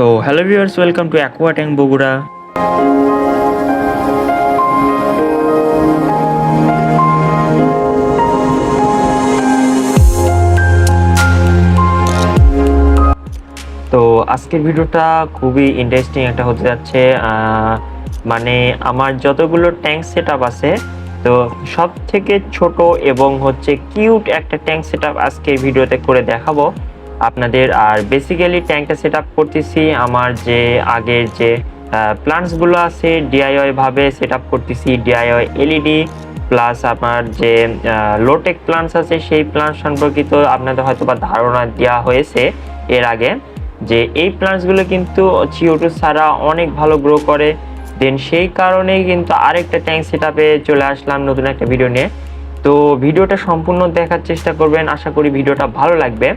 তো hello viewers welcome to aqua tank Bogura তো আজকের ভিডিওটা খুবই ইন্টারেস্টিং একটা হতে যাচ্ছে মানে আমার যতগুলো ট্যাঙ্ক সেট আছে, তো সব থেকে ছোট এবং হচ্ছে কিউট একটা ট্যাঙ্ক সেট আজকের ভিডিওতে করে দেখাবো। আপনাদের, আর বেসিক্যালি ট্যাঙ্কটা সেট আপ করতেছি, আমার যে আগের যে প্লান্টসগুলো আছে ডিআইওয়াই ভাবে সেট আপ করতেছি ডিআইওয়াই এলইডি প্লাস আপনার যে লোটেক প্লান্টস আছে, সেই প্লান্ট সম্পর্কিত আপনাদের হয়তো বা ধারণা দেওয়া হয়েছে এর আগে, যে এই প্লান্টসগুলো কিন্তু CO2 ছাড়া অনেক ভালো গ্রো করে। দেন সেই কারণেই কিন্তু আরেকটা ট্যাঙ্ক সেট চলে আসলাম নতুন একটা ভিডিও নিয়ে। তো ভিডিওটা সম্পূর্ণ দেখার চেষ্টা করবেন, আশা করি ভিডিওটা ভালো লাগবে।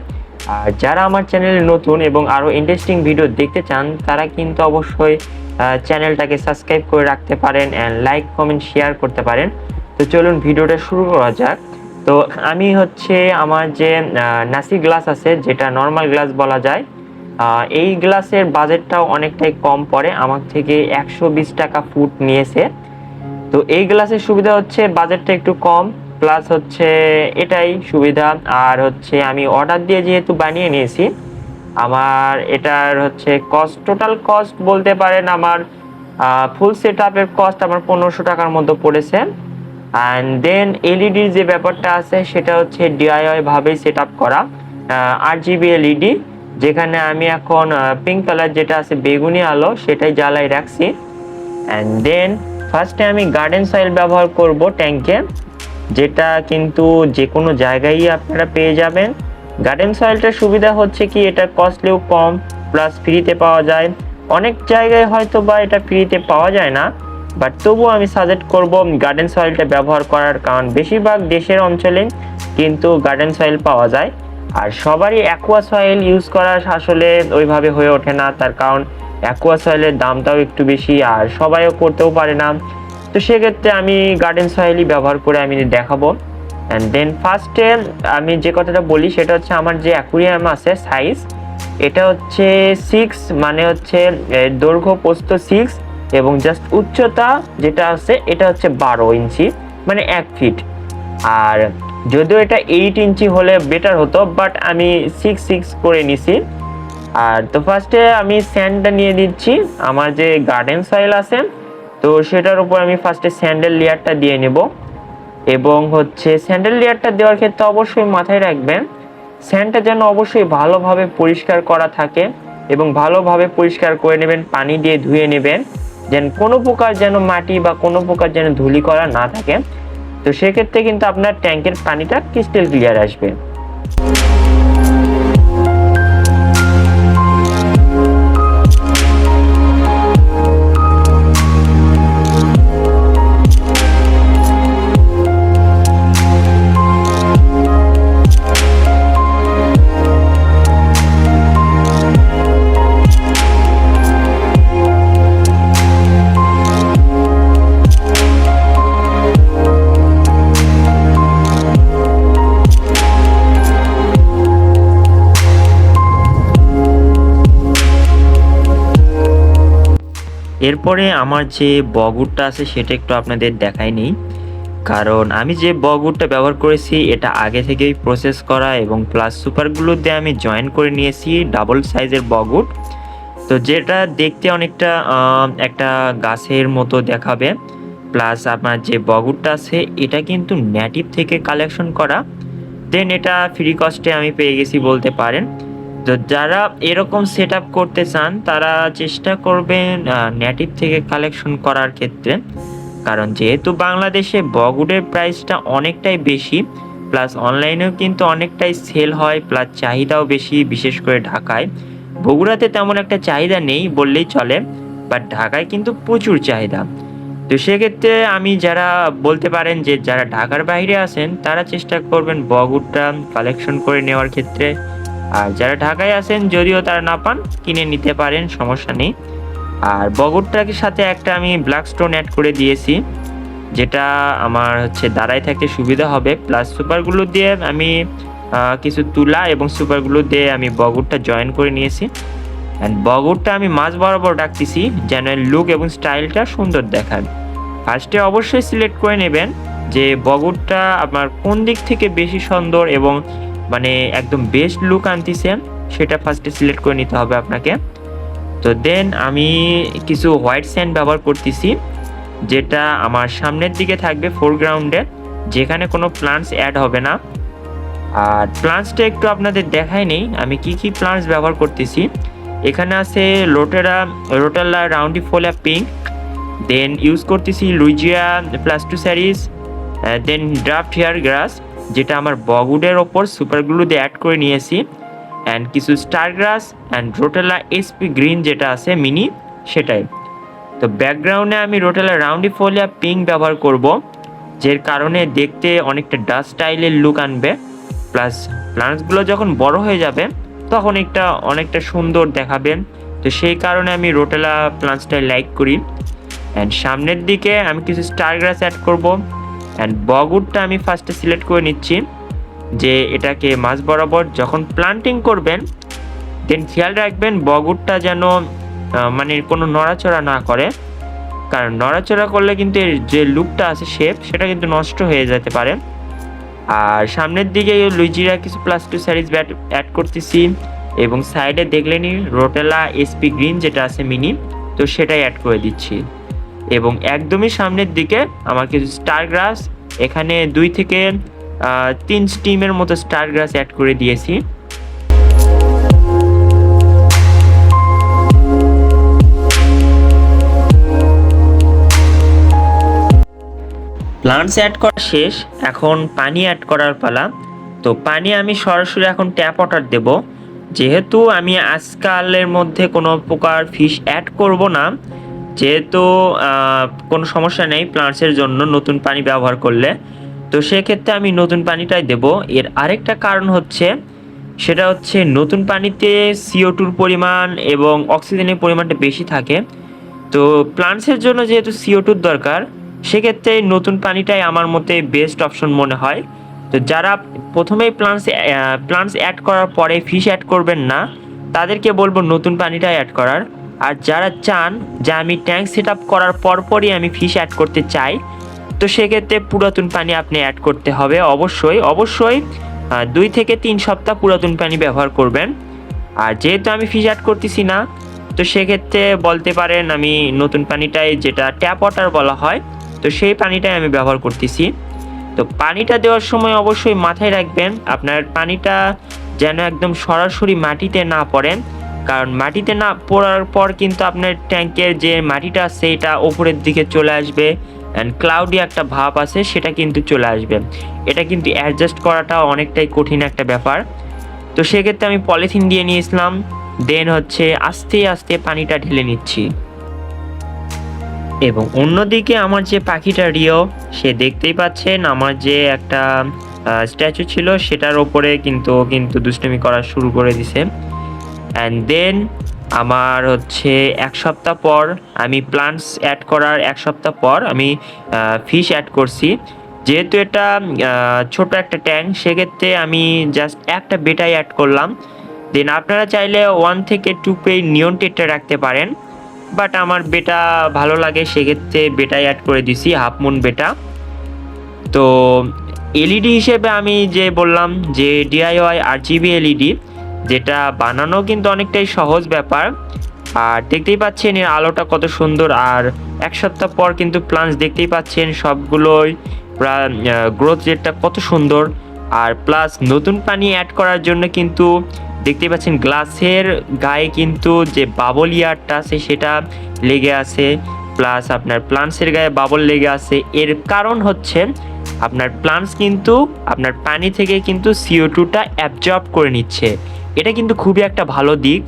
আর যারা আমার চ্যানেলে নতুন এবং আরও ইন্টারেস্টিং ভিডিও দেখতে চান, তারা কিন্তু অবশ্যই চ্যানেলটাকে সাবস্ক্রাইব করে রাখতে পারেন অ্যান্ড লাইক কমেন্ট শেয়ার করতে পারেন। তো চলুন ভিডিওটা শুরু করা যাক। তো আমি হচ্ছে আমার যে নাসি গ্লাস আছে, যেটা নর্মাল গ্লাস বলা যায় এই গ্লাসের বাজেটটাও অনেকটাই কম পড়ে। আমার থেকে একশো বিশ টাকা ফুট নিয়েছে। তো এই গ্লাসের সুবিধা হচ্ছে বাজেটটা একটু কম। প্লাস হচ্ছে এটাই সুবিধা। আর হচ্ছে আমি অর্ডার দিয়ে যেহেতু বানিয়ে নিয়েছি, আমার এটার হচ্ছে কস্ট টোটাল কস্ট বলতে পারেন আমার ফুল সেট আপের কস্ট আমার পনেরোশো টাকার মতো পড়েছে। অ্যান্ড দেন এলইডির যে ব্যাপারটা আছে, সেটা হচ্ছে ডিআইওয়াই ভাবেই সেট আপ করা আট জিবি এলইডি যেখানে আমি এখন পিঙ্ক কালার যেটা আছে বেগুনি আলো, সেটাই জ্বালাই রাখছি। অ্যান্ড দেন ফার্স্টে আমি গার্ডেন সয়েল ব্যবহার করব ট্যাঙ্কে যেটা কিন্তু যে কোনো জায়গায় আপনারা পেয়ে যাবেন। গার্ডেন সয়েলটার সুবিধা হচ্ছে কি, এটা কস্টলিও কম প্লাস ফ্রিতে পাওয়া যায়। অনেক জায়গায় হয়তো বা এটা ফ্রিতে পাওয়া যায় না বাট তবুও আমি সাজেস্ট করব গার্ডেন সয়েলটা ব্যবহার করার কারণ। বেশিরভাগ দেশের অঞ্চলে কিন্তু গার্ডেন সয়েল পাওয়া যায়। আর সবারই অ্যাকোয়া সয়েল ইউজ করা আসলে ওইভাবে হয়ে ওঠে না, তার কারণ অ্যাকোয়া সয়েলের দামটাও একটু বেশি, আর সবাইও করতেও পারে না। তো সেক্ষেত্রে আমি গার্ডেন সয়েলই ব্যবহার করে আমি দেখাবো। অ্যান্ড দেন ফার্স্টে আমি যে কথাটা বলি সেটা হচ্ছে আমার যে অ্যাকুরিয়াম আছে সাইজ এটা হচ্ছে সিক্স মানে হচ্ছে দৈর্ঘ্য পোস্ত সিক্স এবং জাস্ট উচ্চতা যেটা আছে এটা হচ্ছে বারো ইঞ্চি মানে এক ফিট আর যদিও এটা এইট ইঞ্চি হলে বেটার হতো বাট আমি সিক্স সিক্স করে নিছি। আর তো ফার্স্টে আমি স্যান্ডটা নিয়ে দিচ্ছি, আমার যে গার্ডেন সয়েল আছে তো সেটার উপর আমি ফার্স্টে স্যান্ডেল লেয়ারটা দিয়ে নেব এবং হচ্ছে স্যান্ডেল লেয়ারটা দেওয়ার ক্ষেত্রে অবশ্যই মাথায় রাখবেন স্যান্ডটা যেন অবশ্যই ভালোভাবে পরিষ্কার করা থাকে এবং ভালোভাবে পরিষ্কার করে নেবেন, পানি দিয়ে ধুয়ে নেবেন, যেন কোনো প্রকার যেন মাটি বা কোনো প্রকার যেন ধুলি করা না থাকে। তো সেক্ষেত্রে কিন্তু আপনার ট্যাঙ্কের পানিটা ক্রিস্টাল ক্লিয়ার আসবে। এরপরে আমার যে বগুড়টা আছে সেটা একটু আপনাদের দেখাই নেই। কারণ আমি যে বগুড়টা ব্যবহার করেছি, এটা আগে থেকেই প্রসেস করা এবং প্লাস সুপারগুলো দিয়ে আমি জয়েন করে নিয়েছি ডাবল সাইজের বগুড়। তো যেটা দেখতে অনেকটা একটা গাছের মতো দেখাবে। প্লাস আপনার যে বগুড়টা আছে, এটা কিন্তু নেটিভ থেকে কালেকশন করা। দেন এটা ফ্রি কস্টে আমি পেয়ে গেছি বলতে পারেন। তো যারা এরকম সেট করতে চান, তারা চেষ্টা করবেন নেটিভ থেকে কালেকশন করার ক্ষেত্রে। কারণ যেহেতু বাংলাদেশে বগুড়ের প্রাইসটা অনেকটাই বেশি প্লাস অনলাইনেও কিন্তু অনেকটাই সেল হয় প্লাস চাহিদাও বেশি, বিশেষ করে ঢাকায়। বগুড়াতে তেমন একটা চাহিদা নেই বললেই চলে বাট ঢাকায় কিন্তু প্রচুর চাহিদা। তো সেক্ষেত্রে আমি যারা বলতে পারেন যে, যারা ঢাকার বাইরে আছেন, তারা চেষ্টা করবেন বগুড়টা কালেকশন করে নেওয়ার ক্ষেত্রে। আর যারা ঢাকায় আছেন, যদিও তারা না পান, কিনে নিতে পারেন, সমস্যা নেই। আর বগরটার সাথে একটা আমি ব্ল্যাক স্টোন অ্যাড করে দিয়েছি, যেটা আমার হচ্ছে দাঁড়ায় থাকতে সুবিধা হবে। প্লাস সুপারগুলো দিয়ে আমি কিছু তুলা এবং সুপারগুলো দিয়ে আমি বগরটা জয়েন করে নিয়েছি। অ্যান্ড বগরটা আমি মাঝ বরাবর রাখতেছি, যেন লুক এবং স্টাইলটা সুন্দর দেখান ফার্স্টে অবশ্যই সিলেক্ট করে নেবেন যে বগরটা আপনার কোন দিক থেকে বেশি সুন্দর এবং মানে একদম বেস্ট লুক আনতেছে। সেটা ফার্স্টে সিলেক্ট করে নিতে হবে আপনাকে। তো দেন আমি কিছু হোয়াইট স্যান্ড ব্যবহার করতেছি, যেটা আমার সামনের দিকে থাকবে ফোরগ্রাউন্ডে যেখানে কোনো প্লান্টস অ্যাড হবে না। আর প্লান্টসটা একটু আপনাদের দেখাই নেই, আমি কি কি প্লান্টস ব্যবহার করতেছি। এখানে আছে লোটেরা রোটাল্লা রাউন্ডিফোলা পিঙ্ক দেন ইউজ করতেছি লুইজিয়া প্লাস টু স্যারিস দেন ড্রাফট হেয়ার গ্রাস যেটা আমার বগুডের ওপর সুপার গ্লু দিয়ে অ্যাড করে নিয়েছি। অ্যান্ড কিছু star grass and rotala SP green যেটা আছে মিনি সেটাই। তো ব্যাকগ্রাউন্ডে আমি রোটেলা রাউন্ডিফোলিয়া পিঙ্ক ব্যবহার করব, যের কারণে দেখতে অনেকটা ডাস্ট স্টাইলের লুক আনবে। প্লাস প্লান্টসগুলো যখন বড় হয়ে যাবে, তখন একটা অনেকটা সুন্দর দেখাবে। তো সেই কারণে আমি রোটেলা প্লান্টসটাই লাইক করি। অ্যান্ড সামনের দিকে আমি কিছু স্টার গ্রাস অ্যাড করব অ্যান্ড বগুডটা আমি ফার্স্টে সিলেক্ট করে নিচ্ছি, যে এটাকে মাঝ বরাবর যখন প্লান্টিং করবেন দেন খেয়াল রাখবেন বগুডটা যেন মানে কোনো নড়াচড়া না করে। কারণ নড়াচড়া করলে কিন্তু এর যে লুকটা আছে শেপ সেটা কিন্তু নষ্ট হয়ে যেতে পারে। আর সামনের দিকে লুইজিরা কিছু প্লাস টু স্যারিজ ব্যাট অ্যাড করতেছি, এবং সাইডে দেখলেনি রোটেলা এসপি গ্রিন যেটা আছে মিনি তো সেটাই অ্যাড করে দিচ্ছি। এবং একদমই সামনের দিকে আমার কিছু স্টার গ্রাস এখানে দুই থেকে তিন স্টিমের মতো স্টার গ্রাস অ্যাড করে দিয়েছি। প্লান্টস অ্যাড করা শেষ, এখন পানি অ্যাড করার পালা। তো পানি আমি সরাসরি এখন ট্যাপ ওয়াটার দেব। যেহেতু আমি আজকালের মধ্যে কোনো প্রকার ফিশ অ্যাড করব না যেহেতু কোনো সমস্যা নেই প্লান্টসের জন্য নতুন পানি ব্যবহার করলে। তো সেক্ষেত্রে আমি নতুন পানিটাই দেব। এর আরেকটা কারণ হচ্ছে, সেটা হচ্ছে নতুন পানিতে সিও টুর পরিমাণ এবং অক্সিজেনের পরিমাণটা বেশি থাকে। তো প্লান্টসের জন্য যেহেতু সিও টুর দরকার, সেক্ষেত্রে নতুন পানিটাই আমার মতে বেস্ট অপশন মনে হয়। তো যারা প্রথমেই প্লান্টস প্লান্টস অ্যাড করার পরে ফিশ অ্যাড করবেন না, তাদেরকে বলব নতুন পানিটাই অ্যাড করার। আর যারা চান যে আমি ট্যাঙ্ক সেট আপ করার পরপরই আমি ফিশ অ্যাড করতে চাই, তো সেক্ষেত্রে পুরাতন পানি আপনি অ্যাড করতে হবে। অবশ্যই অবশ্যই দুই থেকে তিন সপ্তাহ পুরাতন পানি ব্যবহার করবেন। আর যেহেতু আমি ফিশ অ্যাড করতেছি না, তো সেক্ষেত্রে বলতে পারেন আমি নতুন পানিটাই যেটা ট্যাপ ওয়াটার বলা হয়, তো সেই পানিটাই আমি ব্যবহার করতেছি। তো পানিটা দেওয়ার সময় অবশ্যই মাথায় রাখবেন, আপনার পানিটা যেন একদম সরাসরি মাটিতে না পড়ে কারণ মাটিতে না পড়ার পর কিন্তু আপনার ট্যাঙ্কের যে মাটিটা এটা ওপরের দিকে চলে আসবে অ্যান্ড ক্লাউডি একটা ভাব আছে, সেটা কিন্তু চলে আসবে। এটা কিন্তু অ্যাডজাস্ট করাটা অনেকটাই কঠিন একটা ব্যাপার। তো সেক্ষেত্রে আমি পলিথিন দিয়ে নিয়েছিলাম দেন হচ্ছে আস্তে আস্তে পানিটা ঢেলে নিচ্ছি। এবং অন্যদিকে আমার যে পাখিটা রিও, সে দেখতেই পাচ্ছেন আমার যে একটা স্ট্যাচু ছিল, সেটার ওপরে কিন্তু কিন্তু দুষ্টুমি করা শুরু করে দিছে। অ্যান্ড দেন আমার হচ্ছে এক সপ্তাহ পর আমি প্লান্টস অ্যাড করার এক সপ্তাহ পর আমি ফিশ অ্যাড করছি। যেহেতু এটা ছোট একটা ট্যাঙ্ক সেক্ষেত্রে আমি জাস্ট একটা বেটাই অ্যাড করলাম। দেন আপনারা চাইলে ওয়ান থেকে টু পে নিয়ন টেটটা রাখতে পারেন। বাট আমার বেটা ভালো লাগে, সেক্ষেত্রে বেটাই অ্যাড করে দিছি হাফ মুন বেটা তো এলইডি হিসেবে আমি যে বললাম যে ডিআইওয়াই আর জিবি এলইডি যেটা বানানো কিন্তু অনেকটাই সহজ ব্যাপার। আর দেখতেই পাচ্ছেন এর আলোটা কত সুন্দর। আর এক সপ্তাহ পর কিন্তু প্লান্টস দেখতেই পাচ্ছেন সবগুলোই গ্রোথ রেটটা কত সুন্দর। আর প্লাস নতুন পানি অ্যাড করার জন্য কিন্তু দেখতেই পাচ্ছেন গ্লাসের গায়ে কিন্তু যে বাবল ইয়ারটা আছে সেটা লেগে আছে। প্লাস আপনার প্লান্টসের গায়ে বাবল লেগে আছে। এর কারণ হচ্ছে আপনার প্লান্টস কিন্তু আপনার পানি থেকে কিন্তু সিও টুটা অ্যাবজর্ব করে নিচ্ছে। এটা কিন্তু খুবই একটা ভালো দিক।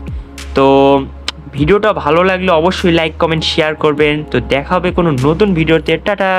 তো ভিডিওটা ভালো লাগলে অবশ্যই লাইক কমেন্ট শেয়ার করবেন। তো দেখা হবে কোনো নতুন ভিডিওতে। টাটা!